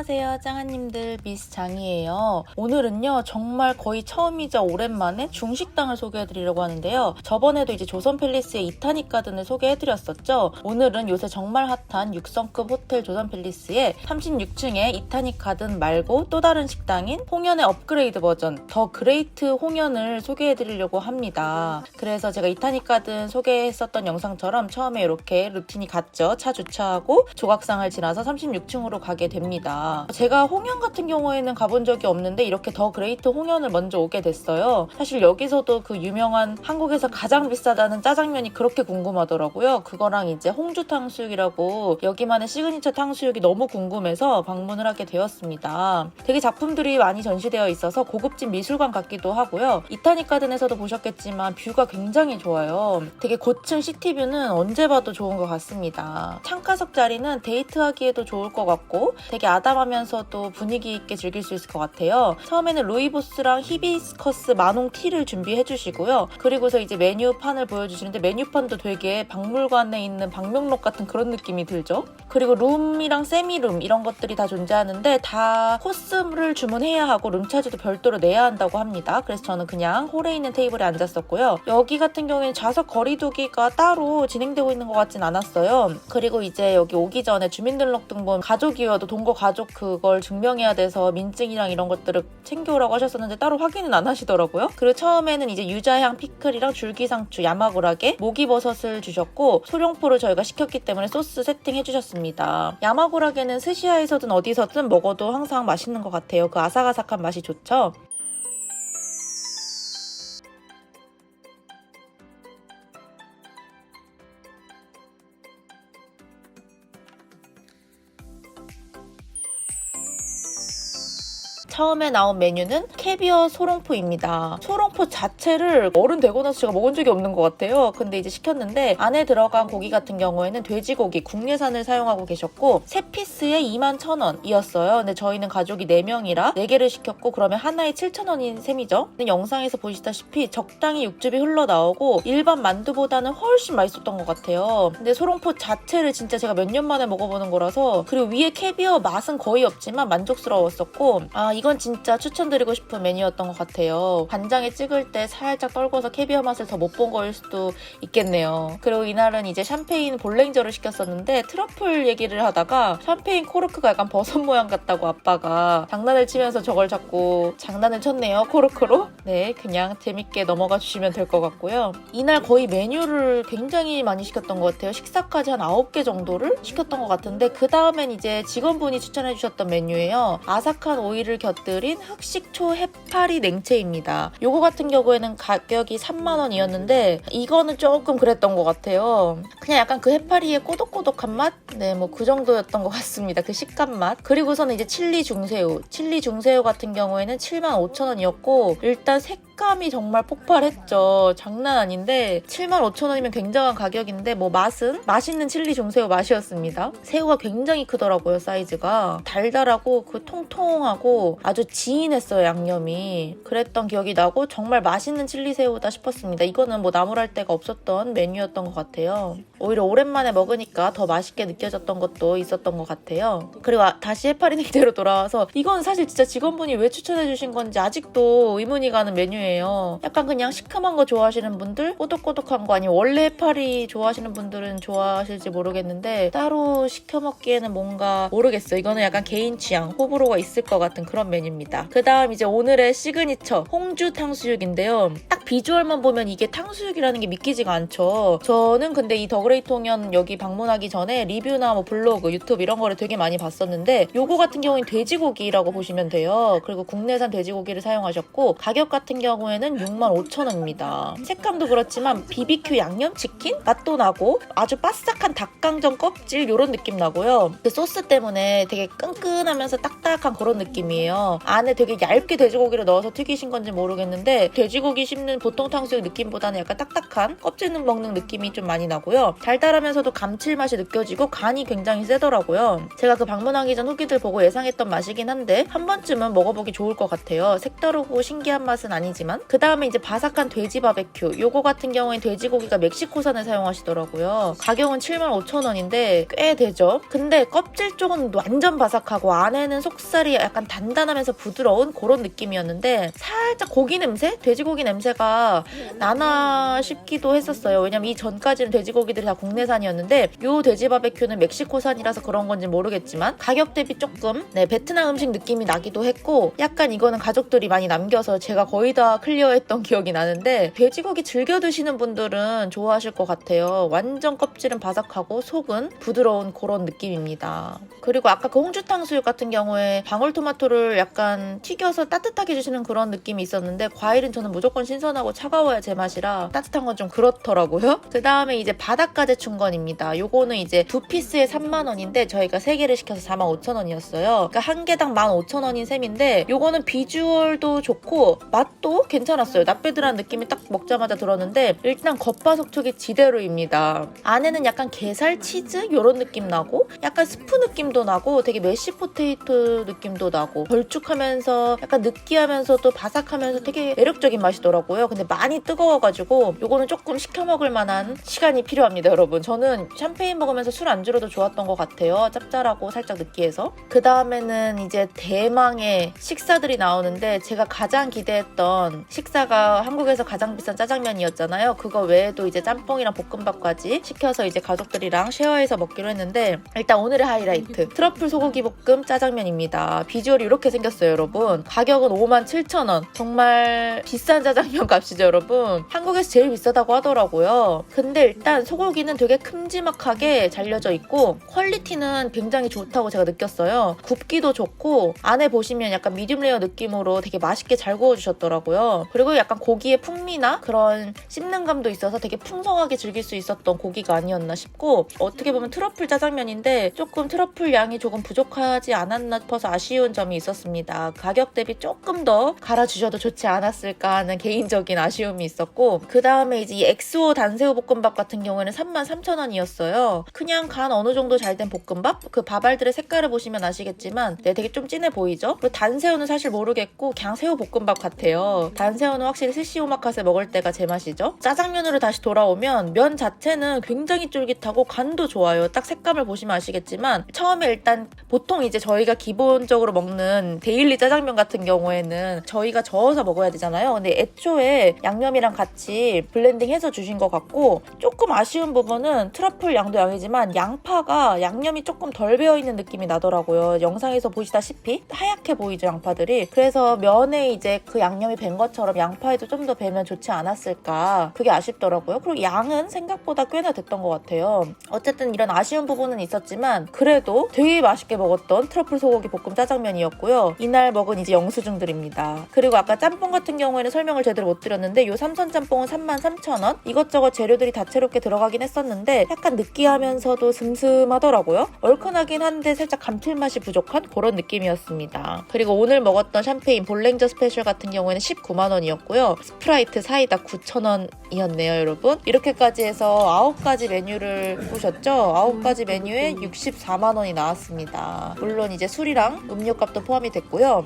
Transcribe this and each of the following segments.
안녕하세요 짱아님들. 미스 장이에요. 오늘은요 정말 거의 처음이자 오랜만에 중식당을 소개해드리려고 하는데요. 저번에도 이제 조선 팰리스의 이타닉 가든을 소개해드렸었죠. 오늘은 요새 정말 핫한 6성급 호텔 조선 팰리스의 36층의 이타닉 가든 말고 또 다른 식당인 홍연의 업그레이드 버전 더 그레이트 홍연을 소개해드리려고 합니다. 그래서 제가 이타닉 가든 소개했었던 영상처럼 처음에 이렇게 루틴이 같죠? 차 주차하고 조각상을 지나서 36층으로 가게 됩니다. 제가 홍연 같은 경우에는 가본 적이 없는데 이렇게 더 그레이트 홍연을 먼저 오게 됐어요. 사실 여기서도 그 유명한 한국에서 가장 비싸다는 짜장면이 그렇게 궁금하더라고요. 그거랑 이제 홍주 탕수육이라고 여기만의 시그니처 탕수육이 너무 궁금해서 방문을 하게 되었습니다. 되게 작품들이 많이 전시되어 있어서 고급진 미술관 같기도 하고요. 이타닉 가든에서도 보셨겠지만 뷰가 굉장히 좋아요. 되게 고층 시티뷰는 언제 봐도 좋은 것 같습니다. 창가석 자리는 데이트하기에도 좋을 것 같고 되게 아담 하면서도 분위기 있게 즐길 수 있을 것 같아요. 처음에는 루이보스랑 히비스커스 마농 티를 준비해 주시고요. 그리고서 이제 메뉴판을 보여주시는데 메뉴판도 되게 박물관에 있는 방명록 같은 그런 느낌이 들죠. 그리고 룸이랑 세미룸 이런 것들이 다 존재하는데 다 코스를 주문해야 하고 룸차지도 별도로 내야 한다고 합니다. 그래서 저는 그냥 홀에 있는 테이블에 앉았었고요. 여기 같은 경우에는 좌석 거리두기가 따로 진행되고 있는 것 같진 않았어요. 그리고 이제 여기 오기 전에 주민등록등본 가족이어도 동거 가족 그걸 증명해야 돼서 민증이랑 이런 것들을 챙겨오라고 하셨었는데 따로 확인은 안 하시더라고요. 그리고 처음에는 이제 유자향 피클이랑 줄기상추, 야마구라게, 모기버섯을 주셨고 소룡포를 저희가 시켰기 때문에 소스 세팅해 주셨습니다. 야마구라게는 스시야에서든 어디서든 먹어도 항상 맛있는 것 같아요. 그 아삭아삭한 맛이 좋죠. 처음에 나온 메뉴는 캐비어 소롱포입니다. 소롱포 자체를 어른 되고 나서 제가 먹은 적이 없는 것 같아요. 근데 이제 시켰는데 안에 들어간 고기 같은 경우에는 돼지고기 국내산을 사용하고 계셨고 세 피스에 2만 1,000원이었어요. 근데 저희는 가족이 4명이라 4개를 시켰고 그러면 하나에 7,000원인 셈이죠. 근데 영상에서 보시다시피 적당히 육즙이 흘러나오고 일반 만두보다는 훨씬 맛있었던 것 같아요. 근데 소롱포 자체를 진짜 제가 몇 년 만에 먹어보는 거라서 그리고 위에 캐비어 맛은 거의 없지만 만족스러웠었고 아 이건 진짜 추천드리고 싶은 메뉴였던 것 같아요. 간장에 찍을 때 살짝 떨궈서 캐비어 맛을 더 못 본 거일 수도 있겠네요. 그리고 이날은 이제 샴페인 볼랭저를 시켰었는데 트러플 얘기를 하다가 샴페인 코르크가 약간 버섯 모양 같다고 아빠가 장난을 치면서 저걸 자꾸 장난을 쳤네요. 코르크로. 네, 그냥 재밌게 넘어가 주시면 될 것 같고요. 이날 거의 메뉴를 굉장히 많이 시켰던 것 같아요. 식사까지 한 9개 정도를 시켰던 것 같은데 그 다음엔 이제 직원분이 추천해 주셨던 메뉴예요. 아삭한 오이를 곁 들인 흑식초 해파리 냉채입니다. 요거 같은 경우에는 가격이 3만 원이었는데 이거는 조금 그랬던 것 같아요. 그냥 약간 그 해파리의 꼬독꼬독한 맛? 네, 뭐 그 정도였던 것 같습니다. 그 식감 맛. 그리고서는 이제 칠리 중새우. 칠리 중새우 같은 경우에는 7만 5천 원이었고 일단 색 감이 정말 폭발했죠. 장난 아닌데 7만 5천 원이면 굉장한 가격인데 뭐 맛은 맛있는 칠리 중새우 맛이었습니다. 새우가 굉장히 크더라고요, 사이즈가. 달달하고 그 통통하고 아주 지인했어요, 양념이. 그랬던 기억이 나고 정말 맛있는 칠리 새우다 싶었습니다. 이거는 뭐 나무랄 데가 없었던 메뉴였던 것 같아요. 오히려 오랜만에 먹으니까 더 맛있게 느껴졌던 것도 있었던 것 같아요. 그리고 아- 다시 해파리 냉대로 돌아와서 이건 사실 진짜 직원분이 왜 추천해 주신 건지 아직도 의문이 가는 메뉴예요. 약간 그냥 시큼한 거 좋아하시는 분들, 꼬독꼬독한 거 아니면 원래 해파리 좋아하시는 분들은 좋아하실지 모르겠는데 따로 시켜 먹기에는 뭔가 모르겠어요. 이거는 약간 개인 취향, 호불호가 있을 것 같은 그런 메뉴입니다. 그 다음 이제 오늘의 시그니처 홍주 탕수육인데요. 딱 비주얼만 보면 이게 탕수육이라는 게 믿기지가 않죠. 저는 근데 이 더그레이트 홍연 여기 방문하기 전에 리뷰나 뭐 블로그, 유튜브 이런 거를 되게 많이 봤었는데 요거 같은 경우는 돼지고기라고 보시면 돼요. 그리고 국내산 돼지고기를 사용하셨고 가격 같은 경우 에는 65,000원입니다. 색감도 그렇지만 BBQ 양념치킨 맛도 나고 아주 바삭한 닭강정 껍질 요런 느낌 나고요. 그 소스 때문에 되게 끈끈하면서 딱딱한 그런 느낌이에요. 안에 되게 얇게 돼지고기를 넣어서 튀기신 건지 모르겠는데 돼지고기 씹는 보통 탕수육 느낌보다는 약간 딱딱한 껍질 먹는 느낌이 좀 많이 나고요. 달달하면서도 감칠맛이 느껴지고 간이 굉장히 세더라고요. 제가 그 방문하기 전 후기들 보고 예상했던 맛이긴 한데 한 번쯤은 먹어보기 좋을 것 같아요. 색다르고 신기한 맛은 아니지만 하지만 그 다음에 이제 바삭한 돼지 바베큐 요거 같은 경우엔 돼지고기가 멕시코산을 사용하시더라고요. 가격은 75,000원인데 꽤 되죠? 근데 껍질 쪽은 완전 바삭하고 안에는 속살이 약간 단단하면서 부드러운 그런 느낌이었는데 살짝 고기 냄새? 돼지고기 냄새가 나나 싶기도 했었어요. 왜냐면 이 전까지는 돼지고기들이 다 국내산이었는데 요 돼지 바베큐는 멕시코산이라서 그런 건지 모르겠지만 가격 대비 조금 네 베트남 음식 느낌이 나기도 했고 약간 이거는 가족들이 많이 남겨서 제가 거의 다 클리어했던 기억이 나는데 돼지고기 즐겨 드시는 분들은 좋아하실 것 같아요. 완전 껍질은 바삭하고 속은 부드러운 그런 느낌입니다. 그리고 아까 그 홍주탕 수육 같은 경우에 방울토마토를 약간 튀겨서 따뜻하게 주시는 그런 느낌이 있었는데 과일은 저는 무조건 신선하고 차가워야 제 맛이라 따뜻한 건 좀 그렇더라고요. 그 다음에 이제 바닷가재 충건입니다. 요거는 이제 두 피스에 3만 원인데 저희가 세 개를 시켜서 4만 5천 원이었어요. 그러니까 한 개당 1만 5천 원인 셈인데 요거는 비주얼도 좋고 맛도 괜찮았어요. 나빼드라는 느낌이 딱 먹자마자 들었는데 일단 겉바속촉이 지대로입니다. 안에는 약간 게살 치즈? 요런 느낌 나고 약간 스프 느낌도 나고 되게 메시 포테이토 느낌도 나고 걸쭉하면서 약간 느끼하면서도 바삭하면서 되게 매력적인 맛이더라고요. 근데 많이 뜨거워가지고 요거는 조금 식혀 먹을 만한 시간이 필요합니다 여러분. 저는 샴페인 먹으면서 술 안주로도 좋았던 것 같아요. 짭짤하고 살짝 느끼해서. 그 다음에는 이제 대망의 식사들이 나오는데 제가 가장 기대했던 식사가 한국에서 가장 비싼 짜장면이었잖아요. 그거 외에도 이제 짬뽕이랑 볶음밥까지 시켜서 이제 가족들이랑 쉐어해서 먹기로 했는데 일단 오늘의 하이라이트. 트러플 소고기 볶음 짜장면입니다. 비주얼이 이렇게 생겼어요 여러분. 가격은 57,000원. 정말 비싼 짜장면 값이죠 여러분. 한국에서 제일 비싸다고 하더라고요. 근데 일단 소고기는 되게 큼지막하게 잘려져 있고 퀄리티는 굉장히 좋다고 제가 느꼈어요. 굽기도 좋고 안에 보시면 약간 미디움 레어 느낌으로 되게 맛있게 잘 구워주셨더라고요 그리고 약간 고기의 풍미나 그런 씹는 감도 있어서 되게 풍성하게 즐길 수 있었던 고기가 아니었나 싶고 어떻게 보면 트러플 짜장면인데 조금 트러플 양이 조금 부족하지 않았나 싶어서 아쉬운 점이 있었습니다. 가격 대비 조금 더 갈아주셔도 좋지 않았을까 하는 개인적인 아쉬움이 있었고 그 다음에 이제 이 엑스오 단새우 볶음밥 같은 경우에는 33,000원이었어요. 그냥 간 어느 정도 잘 된 볶음밥? 그 밥알들의 색깔을 보시면 아시겠지만 네 되게 좀 진해 보이죠? 그리고 단새우는 사실 모르겠고 그냥 새우 볶음밥 같아요 단새우는 확실히 스시 오마카세 먹을 때가 제 맛이죠. 짜장면으로 다시 돌아오면 면 자체는 굉장히 쫄깃하고 간도 좋아요. 딱 색감을 보시면 아시겠지만 처음에 일단 보통 이제 저희가 기본적으로 먹는 데일리 짜장면 같은 경우에는 저희가 저어서 먹어야 되잖아요. 근데 애초에 양념이랑 같이 블렌딩해서 주신 것 같고 조금 아쉬운 부분은 트러플 양도 양이지만 양파가 양념이 조금 덜 배어 있는 느낌이 나더라고요. 영상에서 보시다시피 하얗게 보이죠 양파들이. 그래서 면에 이제 그 양념이 밴 것처럼 양파에도 좀 더 배면 좋지 않았을까? 그게 아쉽더라고요. 그리고 양은 생각보다 꽤나 됐던 것 같아요. 어쨌든 이런 아쉬운 부분은 있었지만 그래도 되게 맛있게 먹었던 트러플 소고기 볶음 짜장면이었고요. 이날 먹은 이제 영수증들입니다. 그리고 아까 짬뽕 같은 경우에는 설명을 제대로 못 드렸는데 요 삼선 짬뽕은 33,000원. 이것저것 재료들이 다채롭게 들어가긴 했었는데 약간 느끼하면서도 슴슴하더라고요. 얼큰하긴 한데 살짝 감칠맛이 부족한 그런 느낌이었습니다. 그리고 오늘 먹었던 샴페인 볼랭저 스페셜 같은 경우에는 19만 원이었고요. 스프라이트 사이다 9,000원이었네요 여러분. 이렇게까지 해서 9가지 메뉴를 보셨죠? 9가지 메뉴에 64만 원이 나왔습니다. 물론 이제 술이랑 음료값도 포함이 됐고요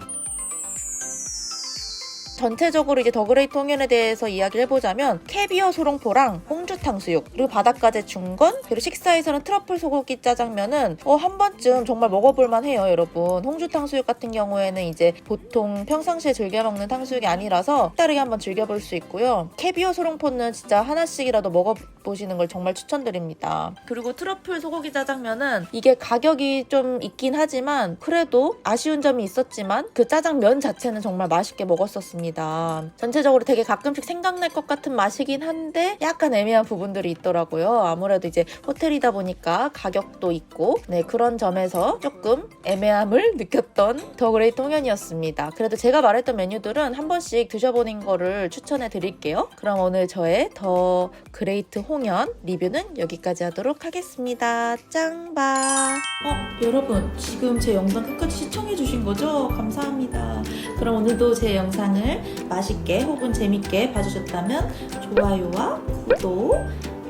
전체적으로 이제 더그레이트 홍연에 대해서 이야기를 해보자면 캐비어 소롱포랑 홍주 탕 수육 그리고 바닷가재 중건 그리고 식사에서는 트러플 소고기 짜장면은 어, 한 번쯤 정말 먹어볼만 해요 여러분. 홍주 탕 수육 같은 경우에는 이제 보통 평상시에 즐겨 먹는 탕수육이 아니라서 다르게 한번 즐겨볼 수 있고요. 캐비어 소롱포는 진짜 하나씩이라도 먹어 보시는 걸 정말 추천드립니다 그리고 트러플 소고기 짜장면은 이게 가격이 좀 있긴 하지만 그래도 아쉬운 점이 있었지만 그 짜장면 자체는 정말 맛있게 먹었었습니다 전체적으로 되게 가끔씩 생각날 것 같은 맛이긴 한데 약간 애매한 부분들이 있더라고요. 아무래도 이제 호텔이다 보니까 가격도 있고 네 그런 점에서 조금 애매함을 느꼈던 더 그레이트 홍연이었습니다. 그래도 제가 말했던 메뉴들은 한 번씩 드셔보는 거를 추천해 드릴게요. 그럼 오늘 저의 더 그레이트 홍연 리뷰는 여기까지 하도록 하겠습니다. 짱바! 어, 여러분 지금 제 영상 끝까지 시청해 주신 거죠? 감사합니다. 그럼 오늘도 제 영상을 맛있게 혹은 재밌게 봐주셨다면 좋아요와 구독,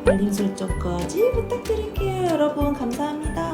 알림 설정까지 부탁드릴게요. 여러분 감사합니다.